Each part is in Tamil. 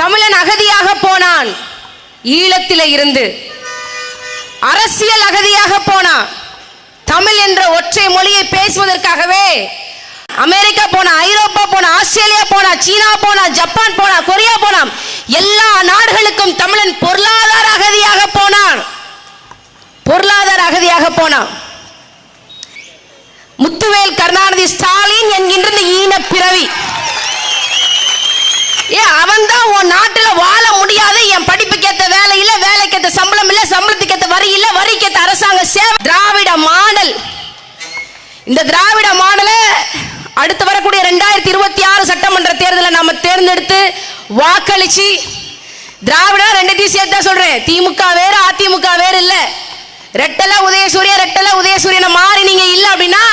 தமிழன் அகதியாக போனான். ஈழத்தில் இருந்து. அரசியல் அகதியாக போனான். தமிழ் என்ற ஒற்றை மொழியை பேசுவதற்காகவே அமெரிக்கா போனா ஐரோப்பா போனா ஆஸ்திரேலியா போனா சீனா போனா ஜப்பான் போனா கொரியா போனா எல்லா நாடுகளுக்கும் தமிழன் பொருளாதார அகதியாக போனான். பொருளாதார அகதியாக போனான். முத்துவேல் கருணாநிதி ஸ்டாலின் என்கின்ற இந்த ஈன பிறவி. ஏ அவன் தான் உன் நாட்டில் வாழ முடியாது என் படிப்புக்கேற்ற வேலை இல்லை வேலைக்கேற்ற சம்பளம் இல்லை சம்பளத்துக்கு வரி இல்லை வரிக்கு அரசாங்க சேவை. திராவிட மாடல். இந்த திராவிட மாடலை அடுத்து வரக்கூடிய ரெண்டாயிரத்தி இருபத்தி ஆறு சட்டமன்ற தேர்தலை நாம தேர்ந்தெடுத்து வாக்களிச்சு திராவிட சேர்த்து சேர்த்தா சொல்றேன். திமுக வேறு அதிமுக வேற இல்லை. ரெட்டல உதயசூரிய ரெட்டல உதயசூரியனை மாறி நீங்க இல்லை அப்படின்னா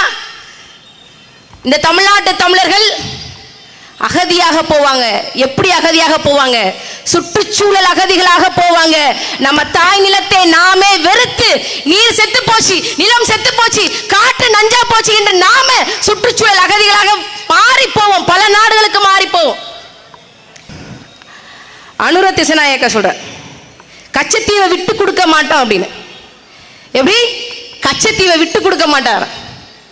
இந்த தமிழ்நாட்டு தமிழர்கள் அகதியாக போவாங்க. எப்படி அகதியாக போவாங்க? சுற்றுச்சூழல் அகதிகளாக போவாங்க. நம்ம தாய் நிலத்தை நாமே வெறுத்து நீர் செத்து போச்சு நிலம் செத்து போச்சு காற்று நஞ்சா போச்சு என்று நாம சுற்றுச்சூழல் அகதிகளாக மாறி போவோம் பல நாடுகளுக்கு மாறி போவோம் அனுர திசநாயக்க சொல்ற கச்சத்தீவை விட்டு கொடுக்க மாட்டோம் அப்படின்னு. எப்படி? கச்சத்தீவை விட்டு கொடுக்க மாட்டார்.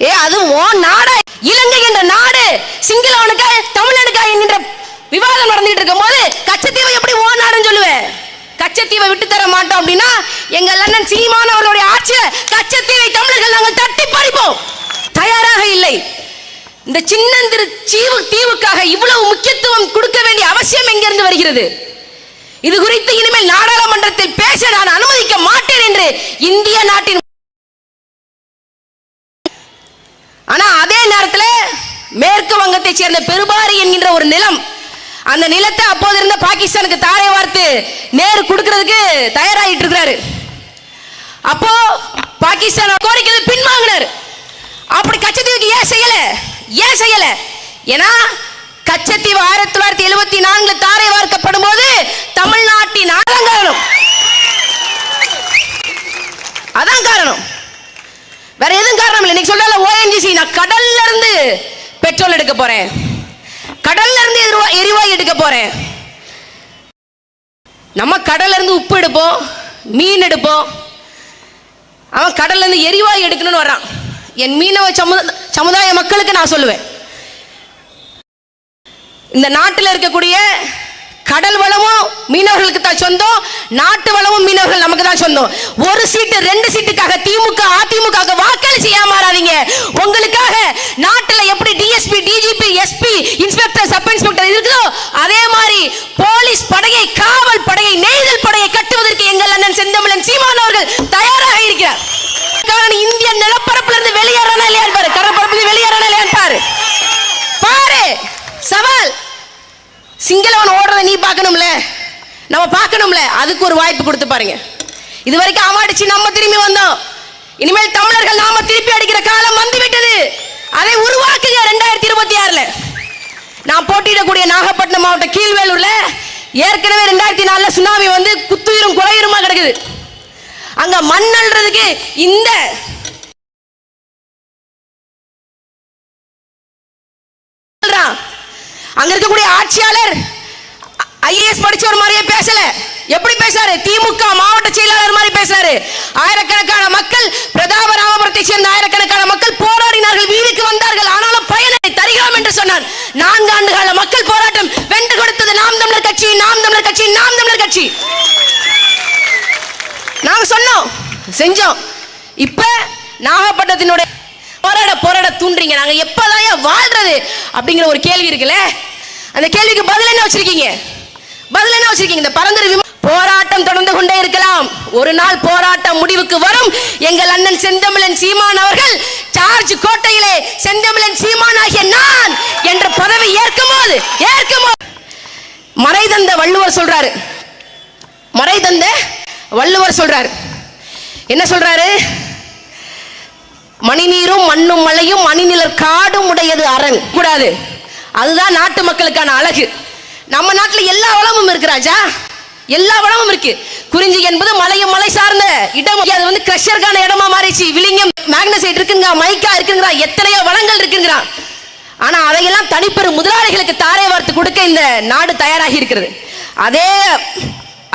ஏ அது ஓ நாடா இலங்கை என்ற நாடு. சிங்களவனுக்கா தமிழனுக்கா என்கின்ற விவாதம் நடந்துட்டு இருக்கும் போது கச்சத்தீவை எப்படி ஓ நாடுன்னு சொல்லுவேன்? கச்சத்தீவை விட்டு தர மாட்டோம் அப்படின்னா எங்க அண்ணன் சீமான் அவர்களுடைய ஆட்சியில கச்சத்தீவை தமிழர்கள் நாங்கள் தட்டி பறிப்போம். தயாராக இல்லை. இந்த சின்னந்திரு சீவு தீவுக்காக இவ்வளவு முக்கியத்துவம் கொடுக்க வேண்டிய அவசியம் எங்கிருந்து வருகிறது? இது குறித்து இனிமேல் நாடாளுமன்றத்தில் பேச நான் அனுமதிக்க மாட்டேன் என்று இந்திய நாட்டின் ஆனா அதே நேரத்தில் மேற்கு வங்கத்தை சேர்ந்த பெருபாரி என்கின்ற ஒரு நிலம். அந்த நிலத்தை அப்போது இருந்த பாகிஸ்தானுக்கு தாரை வார்த்து நேரு கொடுக்கறதுக்கு தயாராகிட்டு இருக்கிறாரு. அப்போ பாகிஸ்தான் கோரிக்கை பின்வாங்கினார். அப்படி கச்சத்தீவுக்கு ஏன் செய்யல? ஏன் செய்யல? ஏன்னா கச்சத்தீவு ஆயிரத்தி தொள்ளாயிரத்தி எழுபத்தி நான்குல தாரை வார்க்கப்படும் போது தமிழ்நாட்டின் அதான் காரணம். அதான் காரணம். வேற எதுவும் காரணம் இல்லை. நீங்க சொல்ற ஓஎன்ஜிசி நான் கடல்ல இருந்து பெட்ரோல் எடுக்க போறேன். கடல்ல இருந்து எரிவாயு எடுக்க போறேன். நம்ம கடல்ல இருந்து உப்பு எடுப்போம் மீன் எடுப்போம். அவன் கடல்ல இருந்து எரிவாயு எடுக்கணும்னு வர்றான். என் மீனவ சமுதாய மக்களுக்கு நான் சொல்லுவேன். இந்த நாட்டில் இருக்கக்கூடிய கடல் வளமும் மீனவர்களுக்கு தான் சொந்தம் நாட்டு வளமும் மீனவர்கள் நமக்கு தான் சொந்தம். ஒரு சீட்டு ரெண்டு சீட்டுக்காக திமுக அதிமுக வாக்களிச்சு ஏமாறாதீங்க. உங்களுக்காக நாட்டில் எப்படி DSP DGP SP inspector sub inspector இருக்குதோ அதே மாதிரி போலீஸ் படையை காவல் படையை நெய்தல் படையை கட்டுவதற்கு எங்கள் அண்ணன் செந்தமிழன் சீமான் அவர்கள் தயாராக இருக்கிறார். இந்திய நிலப்பரப்பு சிங்களவன் ஓடுறத நீ பார்க்கணும்ல? நம்ம பார்க்கணும்ல? அதுக்கு ஒரு வாய்ப்பு கொடுத்து பாருங்க. இது வரைக்கும் அவாடிச்சு நம்ம திரும்பி வந்தோம். இனிமேல் தமிழர்கள் நாம திருப்பி அடிக்கிற காலம் வந்து விட்டது அதை உருவாக்குங்க ரெண்டாயிரத்தி இருபத்தி ஆறுல. நான் போட்டியிடக்கூடிய நாகப்பட்டினம் மாவட்டம் கீழ்வேலூர்ல ஏற்கனவே ரெண்டாயிரத்தி நாலுல சுனாமி வந்து குத்துயிரும் குறையுருமா கிடக்குது. அங்க மண் அள்ளுறதுக்கு இந்த அங்க இருக்கக்கூடிய ஆட்சியாளர் ஐஏஎஸ் படிச்சவர் மாதிரியே பேசல. எப்படி பேசாரு திமுக மாவட்ட செயலாளர் மாதிரி பேசுறாரு. ஆயிரக்கணக்கான மக்கள் பிரதாப ராமபுரத்தை சேர்ந்த ஆயிரக்கணக்கான மக்கள் போராடினார்கள் வீதிக்கு வந்தார்கள் ஆனாலும் பயனை தருகிறோம் என்று சொன்னார். நான்கு ஆண்டு கால மக்கள் போராட்டம் வென்று கொடுத்தது நாம் தமிழர் கட்சி நாம் தமிழர் கட்சி நாம் தமிழர் கட்சி. நாங்க சொன்னோம் செஞ்சோம். இப்ப நாகப்பட்டினத்தினுடைய போராட போராட தூண்டுறீங்க. நாங்க எப்பதான் வாழ்றது? அப்படிங்கிற ஒரு கேள்வி இருக்குல்ல? அந்த கேள்விக்கு பதில் என்ன வச்சிருக்கீங்க? பதில் என்ன வச்சிருக்கீங்க? இந்த பரந்தர் போராட்டம் தொடர்ந்து கொண்டே இருக்கலாம். ஒரு நாள் போராட்டம் முடிவுக்கு வரும். எங்கள் அண்ணன் செந்தமிழன் சீமான் அவர்கள் சார்ஜ் கோட்டையிலே செந்தமிழன் சீமான் ஆகிய நான் என்ற பதவி ஏற்கும் போது ஏற்கும் மறை மறைதந்த வள்ளுவர் சொல்றாரு. மறை தந்த வள்ளுவர் சொல்றாரு. என்ன சொல்றாரு? மணிநீரும் மண்ணும் மலையும் மணிநிலர் காடும் உடையது அரண். கூடாது. அதுதான் நாட்டு மக்களுக்கான அழகு. நம்ம நாட்டில் எல்லா வளமும் இருக்கு ராஜா. எல்லா வளமும் இருக்கு. குறிஞ்சி என்பது மலையும் மலை சார்ந்த இடம். அது வந்து கிரஷருக்கான இடமா மாறிச்சு விலிங்கம் மேக்னசைட் இருக்குங்க மைக்கா இருக்குங்கிறா எத்தனையோ வளங்கள் இருக்குங்கிறான் ஆனா அதையெல்லாம் தனிப்பெரும் முதலாளிகளுக்கு தாரை வார்த்து கொடுக்க இந்த நாடு தயாராகி இருக்கிறது. அதே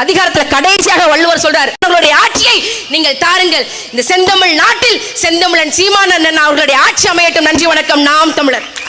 அதிகாரத்துல கடைசியாக வள்ளுவர் சொல்றார் அவர்களுடைய ஆட்சியை நீங்கள் தாருங்கள். இந்த செந்தமிழ் நாட்டில் செந்தமிழன் சீமானந்தன் அவர்களுடைய ஆட்சி அமையட்டும். நன்றி வணக்கம். நாம் தமிழர்.